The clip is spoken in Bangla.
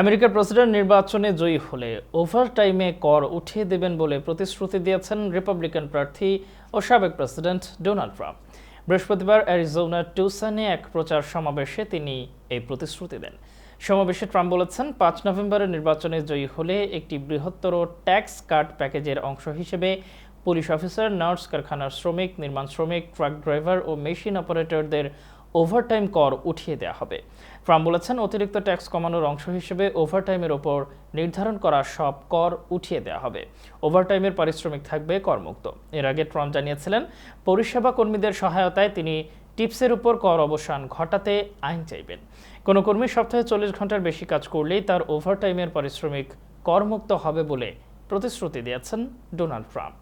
আমেরিকার প্রেসিডেন্ট নির্বাচনে জয়ী হলে ওভারটাইমে কর উঠিয়ে দেবেন বলে প্রতিশ্রুতি দিয়েছেন রিপাবলিকান প্রার্থী ও সাবেক প্রেসিডেন্ট ডোনাল্ড ট্রাম্প। বৃহস্পতিবার অ্যারিজোনার টুসানে এক প্রচার সমাবেশে তিনি এই প্রতিশ্রুতি দেন। সমাবেশে ট্রাম্প বলেছেন, পাঁচ নভেম্বরের নির্বাচনে জয়ী হলে একটি বৃহত্তর ট্যাক্স কাট প্যাকেজের অংশ হিসেবে পুলিশ অফিসার, নার্স, কারখানার শ্রমিক, নির্মাণ শ্রমিক, ট্রাক ড্রাইভার ও মেশিন অপারেটরদের ওভারটাইম কর উঠিয়ে দেওয়া হবে। ট্রাম্প বলেছেন, অতিরিক্ত ট্যাক্স কমানোর অংশ হিসেবে ওভারটাইমের ওপর নির্ধারণ করা সব কর উঠিয়ে দেওয়া হবে। ওভারটাইমের পারিশ্রমিক থাকবে করমুক্ত। এর আগে ট্রাম্প জানিয়েছিলেন, পরিষেবা কর্মীদের সহায়তায় তিনি টিপসের উপর কর অবসান ঘটাতে আইন চাইবেন। কোনো কর্মী সপ্তাহে চল্লিশ ঘণ্টার বেশি কাজ করলেই তার ওভারটাইমের পারিশ্রমিক করমুক্ত হবে বলে প্রতিশ্রুতি দিয়েছেন ডোনাল্ড ট্রাম্প।